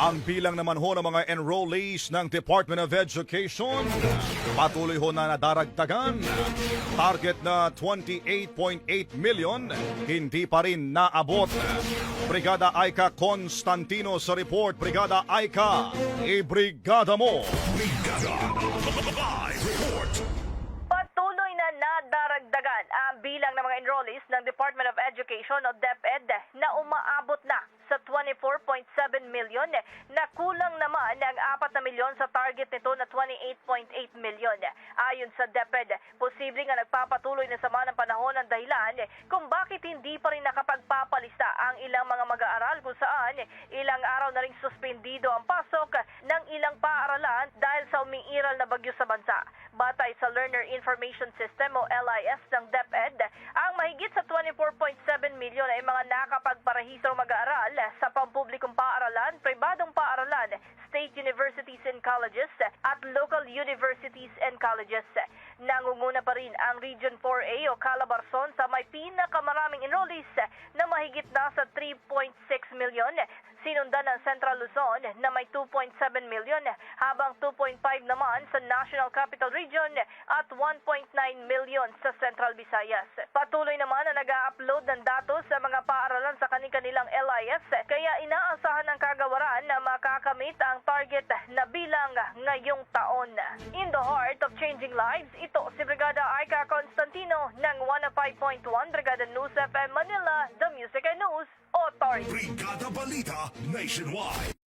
Ang bilang naman ho ng mga enrollees ng Department of Education patuloy ho na nadaragdagan. Target na 28.8 million, hindi pa rin naabot. Brigada Aika Constantino sa report. Brigada Aika, i-brigada mo! Patuloy na nadaragdagan ang bilang ng mga enrollees ng Department of Education o DepEd na umaabot na sa 24.7 million na kulang naman ng 4 na milyon sa target nito na 28.8 million. Ayon sa DepEd, posible nga nagpapatuloy na sama ng panahon ang dahilan kung bakit hindi pa rin nakapagpapalista ang ilang mga mag-aaral kung saan ilang araw na ring suspendido umiiral na bagyo sa bansa. Batay sa Learner Information System o LIS ng DepEd, ang mahigit sa 24.7 milyon ay mga nakapagparehistrong mag-aaral sa pampublikong paaralan, pribadong paaralan, state universities and colleges at local universities and colleges. Nangunguna pa rin ang Region 4A o Calabarzon sa may pinakamaraming enrollees na mahigit na sa 3.6 milyon Sinundan ng Central Luzon na may 2.7 million habang 2.5 naman sa National Capital Region at 1.9 million sa Central Visayas. Patuloy naman na nag-upload ng datos sa mga paaralan sa kanilang LIS kaya inaasahan ng kagawaran na makakamit ang target na bilang ngayong taon. Changing lives, ito si Brigada Aika Constantino ng 105.1 Brigada News FM Manila, The Music and News Authority. Brigada Balita Nationwide.